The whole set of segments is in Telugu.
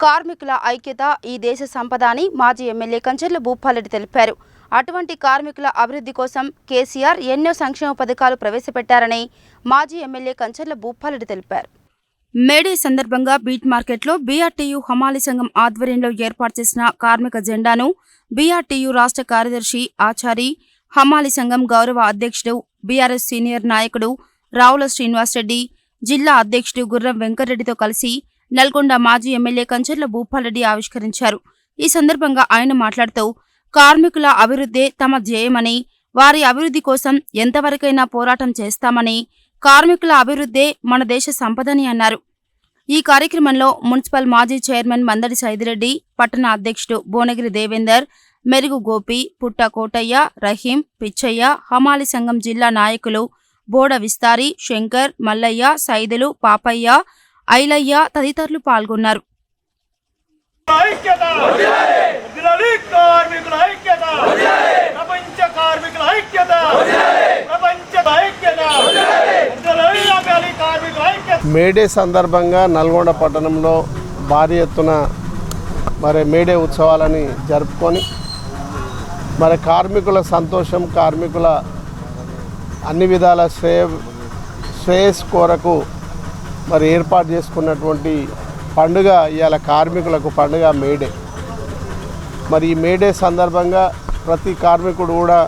కార్మికుల ఐక్యత ఈ దేశ సంపద అని మాజీ ఎమ్మెల్యే కంచర్ల భూపాలెడ్డి తెలిపారు. అటువంటి కార్మికుల అభివృద్ధి కోసం కేసీఆర్ ఎన్నో సంక్షేమ పథకాలు ప్రవేశపెట్టారని మాజీ ఎమ్మెల్యే కంచర్ల భూపాలెడ్డి తెలిపారు. మేడే సందర్భంగా బీట్ మార్కెట్లో బీఆర్టీయూ హమాలి సంఘం ఆధ్వర్యంలో ఏర్పాటు చేసిన కార్మిక జెండాను బీఆర్టీయూ రాష్ట్ర కార్యదర్శి ఆచారి హమాలి సంఘం గౌరవ అధ్యక్షుడు బీఆర్ఎస్ సీనియర్ నాయకుడు రావుల శ్రీనివాసరెడ్డి జిల్లా అధ్యక్షుడు గుర్రం వెంకటరెడ్డితో కలిసి నల్గొండ మాజీ ఎమ్మెల్యే కంచర్ల భూపాలరెడ్డి ఆవిష్కరించారు. ఈ సందర్భంగా ఆయన మాట్లాడుతూ కార్మికుల అభివృద్ధే తమ ధ్యేయమని వారి అభివృద్ధి కోసం ఎంతవరకైనా పోరాటం చేస్తామని కార్మికుల అభివృద్ధే మన దేశ సంపదని అన్నారు. ఈ కార్యక్రమంలో మున్సిపల్ మాజీ చైర్మన్ మందడి సైదిరెడ్డి పట్టణ అధ్యక్షుడు భువనగిరి దేవేందర్ మెరుగు గోపి పుట్ట కోటయ్య రహీం పిచ్చయ్య హమాలి సంఘం జిల్లా నాయకులు బోడ విస్తారి శంకర్ మల్లయ్య సైదులు పాపయ్య ఐలయ్య తదితరులు పాల్గొన్నారు. మేడే సందర్భంగా నల్గొండ పట్టణంలో భారీ ఎత్తున మరి మేడే ఉత్సవాలని జరుపుకొని మరి కార్మికుల సంతోషం కార్మికుల అన్ని విధాల శ్రేయ శ్రేయస్ కొరకు మరి ఏర్పాటు చేసుకున్నటువంటి పండుగ ఇవాళ కార్మికులకు పండుగ మేడే మరి ఈ మేడే సందర్భంగా ప్రతి కార్మికుడు కూడా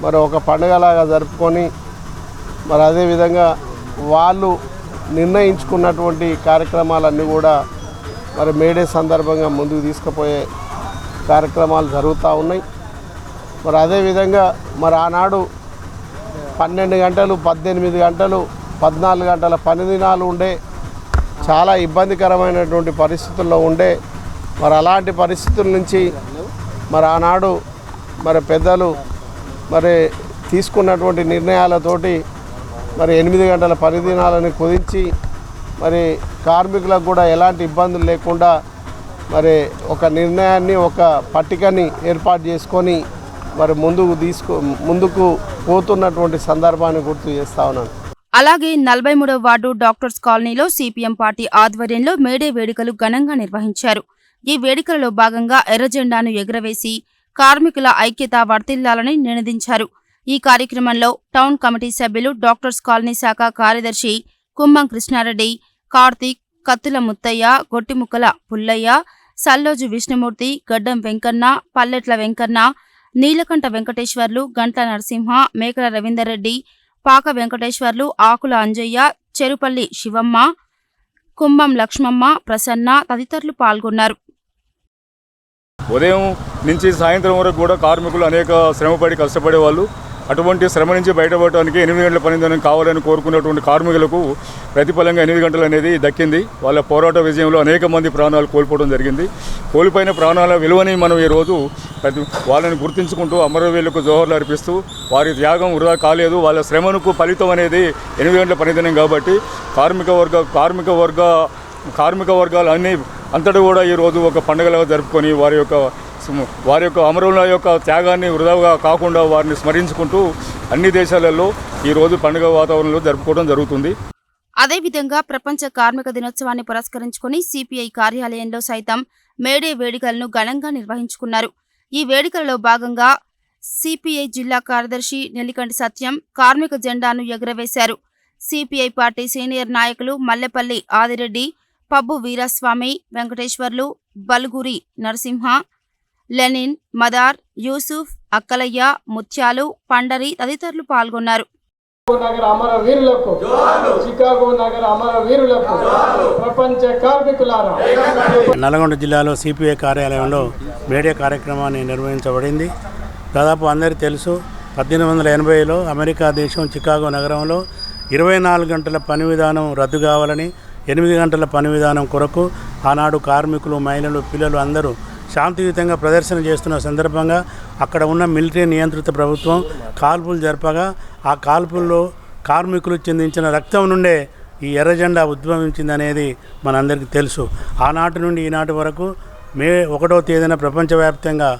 మరి ఒక పండుగలాగా జరుపుకొని మరి అదేవిధంగా వాళ్ళు నిర్ణయించుకున్నటువంటి కార్యక్రమాలన్నీ కూడా మరి మేడే సందర్భంగా ముందుకు తీసుకుపోయే కార్యక్రమాలు జరుగుతూ ఉన్నాయి. మరి అదేవిధంగా మరి ఆనాడు పన్నెండు గంటలు పద్దెనిమిది గంటలు పద్నాలుగు గంటల పని దినాలు ఉండే చాలా ఇబ్బందికరమైనటువంటి పరిస్థితుల్లో ఉండే మరి అలాంటి పరిస్థితుల నుంచి మరి ఆనాడు మరి పెద్దలు మరి తీసుకున్నటువంటి నిర్ణయాలతోటి మరి ఎనిమిది గంటల పని దినాలని కుదించి మరి కార్మికులకు కూడా ఎలాంటి ఇబ్బందులు లేకుండా మరి ఒక నిర్ణయాన్ని ఒక పట్టికని ఏర్పాటు చేసుకొని మరి ముందుకు తీసుకో ముందుకు పోతున్నటువంటి సందర్భాన్ని గుర్తు చేస్తా ఉన్నాను. అలాగే నలభై మూడవ వార్డు డాక్టర్స్ కాలనీలో సిపిఎం పార్టీ ఆధ్వర్యంలో మేడే వేడుకలు ఘనంగా నిర్వహించారు. ఈ వేడుకలలో భాగంగా ఎర్ర జెండాను ఎగురవేసి కార్మికుల ఐక్యత వర్తిల్లాలని నినదించారు. ఈ కార్యక్రమంలో టౌన్ కమిటీ సభ్యులు డాక్టర్స్ కాలనీ శాఖ కార్యదర్శి కుమ్మం కృష్ణారెడ్డి కార్తీక్ కత్తుల ముత్తయ్య గొట్టిముక్కల పుల్లయ్య సల్లోజు విష్ణుమూర్తి గడ్డం వెంకన్న పల్లెట్ల వెంకన్న నీలకంఠ వెంకటేశ్వర్లు గంట్ల నరసింహ మేకల రవీందర్ రెడ్డి పాక వెంకటేశ్వర్లు ఆకుల అంజయ్య చెరుపల్లి శివమ్మ కుంభం లక్ష్మమ్మ ప్రసన్న తదితరులు పాల్గొన్నారు. ఉదయం నుంచి సాయంత్రం వరకు కూడా కార్మికులు అనేక శ్రమపడి కష్టపడే వాళ్ళు అటువంటి శ్రమ నుంచి బయటపడటానికి ఎనిమిది గంటల పనిదినం కావాలని కోరుకున్నటువంటి కార్మికులకు ప్రతిఫలంగా ఎనిమిది గంటలు అనేది దక్కింది. వాళ్ళ పోరాట విజయంలో అనేక మంది ప్రాణాలు కోల్పోవడం జరిగింది. కోల్పోయిన ప్రాణాల విలువని మనం ఈరోజు ప్రతి వాళ్ళని గుర్తించుకుంటూ అమరవీరులకు జోహర్లు అర్పిస్తూ వారి త్యాగం వృధా కాలేదు. వాళ్ళ శ్రమకు ఫలితం అనేది ఎనిమిది గంటల పనిదినం కాబట్టి కార్మిక వర్గ కార్మిక వర్గ కార్మిక వర్గాలు అన్నీ అంతటా కూడా ఈరోజు ఒక పండుగలాగా జరుపుకొని వారి యొక్క వారి యొక్క అమరుల యొక్క త్యాగాన్ని వృధాగా కాకుండా వారిని స్మరించుకుంటూ అన్ని దేశాలలో ఈరోజు పండుగ వాతావరణంలో జరుపుకోవడం జరుగుతుంది. అదేవిధంగా ప్రపంచ కార్మిక దినోత్సవాన్ని పురస్కరించుకుని సిపిఐ కార్యాలయంలో సైతం మేడే వేడుకలను ఘనంగా నిర్వహించుకున్నారు. ఈ వేడుకలలో భాగంగా సిపిఐ జిల్లా కార్యదర్శి నెల్లికంటి సత్యం కార్మిక జెండాను ఎగురవేశారు. సిపిఐ పార్టీ సీనియర్ నాయకులు మల్లెపల్లి ఆదిరెడ్డి పబ్బు వీరస్వామి వెంకటేశ్వర్లు బల్గురి నరసింహ లెనిన్ మదార్ యూసుఫ్ అక్కలయ్య ముత్యాలు పండరి తదితరులు పాల్గొన్నారు. నగర అమర వీరులకు చికాగో నగర అమర వీరులకు ప్రపంచ కార్మికులారా. నల్గొండ జిల్లాలో సిపిఐ కార్యాలయంలో మేడే కార్యక్రమాన్ని నిర్వహించబడింది. దాదాపు అందరికీ తెలుసు పద్దెనిమిది వందల ఎనభైలో అమెరికా దేశం చికాగో నగరంలో ఇరవై నాలుగు గంటల పని విధానం రద్దు కావాలని ఎనిమిది గంటల పని విధానం కొరకు ఆనాడు కార్మికులు మహిళలు పిల్లలు అందరూ శాంతియుతంగా ప్రదర్శన చేస్తున్న సందర్భంగా అక్కడ ఉన్న మిలిటరీ నియంత్రిత ప్రభుత్వం కాల్పులు జరపగా ఆ కాల్పుల్లో కార్మికులు చెందించిన రక్తం నుండే ఈ ఎర్రజెండా ఉద్భవించిందనేది మనందరికీ తెలుసు. ఆనాటి నుండి ఈనాటి వరకు మే ఒకటో తేదీన ప్రపంచవ్యాప్తంగా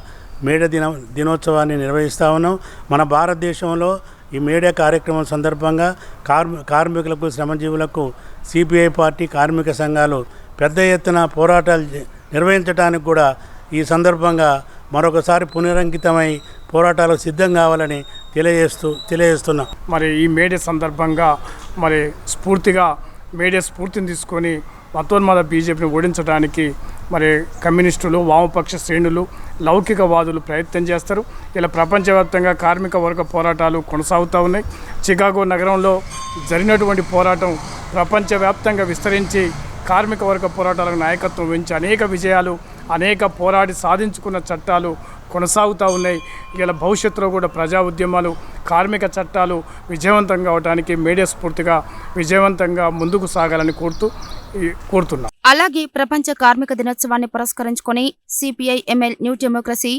మేడ దిన దినోత్సవాన్ని నిర్వహిస్తూ ఉన్నాం. మన భారతదేశంలో ఈ మేడే కార్యక్రమం సందర్భంగా కార్మి కార్మికులకు శ్రమజీవులకు సిపిఐ పార్టీ కార్మిక సంఘాలు పెద్ద ఎత్తున పోరాటాలు నిర్వహించడానికి కూడా ఈ సందర్భంగా మరొకసారి పునరంకితమై పోరాటాలకు సిద్ధం కావాలని తెలియజేస్తూ తెలియజేస్తున్నాం. మరి ఈ మేడే సందర్భంగా మరి స్ఫూర్తిగా మేడే స్ఫూర్తిని తీసుకొని మతోన్మాద బీజేపీని ఓడించడానికి మరి కమ్యూనిస్టులు వామపక్ష శ్రేణులు లౌకికవాదులు ప్రయత్నం చేస్తారు. ఇలా ప్రపంచవ్యాప్తంగా కార్మిక వర్గ పోరాటాలు కొనసాగుతూ ఉన్నాయి. చికాగో నగరంలో జరిగినటువంటి పోరాటం ప్రపంచవ్యాప్తంగా విస్తరించి కార్మిక వర్గ పోరాటాలకు నాయకత్వం వహించి అనేక విజయాలు అనేక పోరాడి సాధించుకున్న చట్టాలు కొనసాగుతూ ఉన్నాయి. ఇలా భవిష్యత్తులో కూడా ప్రజా ఉద్యమాలు కార్మిక చట్టాలు విజయవంతం కావడానికి మీడియా స్ఫూర్తిగా విజయవంతంగా ముందుకు సాగాలని కోరుతూ కోరుతున్నాం. అలాగే ప్రపంచ కార్మిక దినోత్సవాన్ని పురస్కరించుకొని CPI ML New Democracy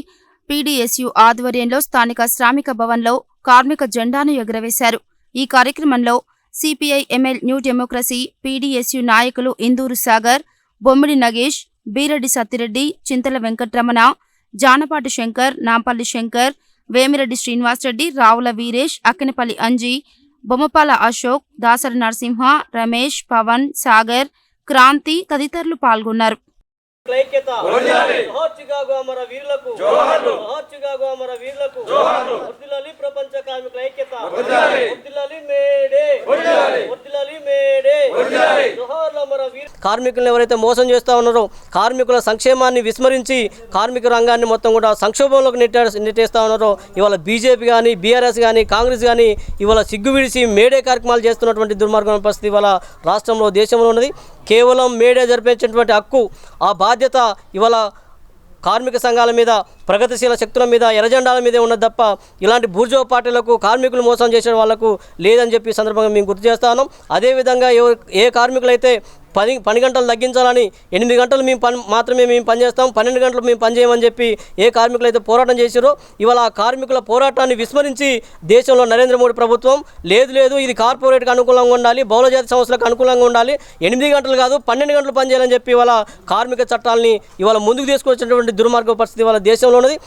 PDSU ఆధ్వర్యంలో స్థానిక శ్రామిక భవన్లో కార్మిక జెండాను ఎగురవేశారు. ఈ కార్యక్రమంలో CPI ML New Democracy PDSU నాయకులు ఇందూరు సాగర్ బొమ్మిడి నగేష్ బీరెడ్డి సత్తిరెడ్డి చింతల వెంకట్రమణ జానపాటి శంకర్ నాంపల్లి శంకర్ వేమిరెడ్డి శ్రీనివాసరెడ్డి రావుల వీరేష్ అక్కినపల్లి అంజీ బొమ్మపాల అశోక్ దాసరి నరసింహ రమేష్ పవన్ సాగర్ క్రాంతి తదితరులు పాల్గొన్నారు. ఐక్యత జోహార్ చికాగో అమర వీరులకు జోహార్ చికాగో అమర వీరులకు వర్ధిల్లాలి ప్రపంచ కార్మికుల ఐక్యత వర్ధిల్లాలి మేడే వర్ధిల్లాలి మేడే జోహార్ అమర వీరు కార్మికులను ఎవరైతే మోసం చేస్తూ ఉన్నారో కార్మికుల సంక్షేమాన్ని విస్మరించి కార్మిక రంగాన్ని మొత్తం కూడా సంక్షోభంలోకి నెట్టే నెట్టేస్తా ఉన్నారో ఇవాళ బీజేపీ కానీ బీఆర్ఎస్ కానీ కాంగ్రెస్ కానీ ఇవాళ సిగ్గు విడిచి మేడే కార్యక్రమాలు చేస్తున్నటువంటి దుర్మార్గమైన పరిస్థితి ఇవాళ రాష్ట్రంలో దేశంలో ఉన్నది. కేవలం మేడే జరిపించినటువంటి హక్కు ఆ బాధ్యత ఇవాళ కార్మిక సంఘాల మీద ప్రగతిశీల శక్తుల మీద ఎర్రజెండాల మీదే ఉన్నది తప్ప ఇలాంటి బూర్జో పార్టీలకు కార్మికులు మోసం చేసే వాళ్ళకు లేదని చెప్పి సందర్భంగా మేము గుర్తు చేస్తాను అదేవిధంగా ఏ కార్మికులైతే పని పని గంటలు తగ్గించాలని ఎనిమిది గంటలు మేము పని మాత్రమే మేము పనిచేస్తాం పన్నెండు గంటలు మేము పని చేయమని చెప్పి ఏ కార్మికులు అయితే పోరాటం చేశారో ఇవాళ ఆ కార్మికుల పోరాటాన్ని విస్మరించి దేశంలో నరేంద్ర మోడీ ప్రభుత్వం లేదు లేదు ఇది కార్పొరేట్కి అనుకూలంగా ఉండాలి బహుళజాతి సంస్థలకు అనుకూలంగా ఉండాలి ఎనిమిది గంటలు కాదు పన్నెండు గంటలు పనిచేయాలని చెప్పి ఇవాళ కార్మిక చట్టాలని ఇవాళ ముందుకు తీసుకొచ్చినటువంటి దుర్మార్గ పరిస్థితి ఇవాళ దేశంలో ఉన్నది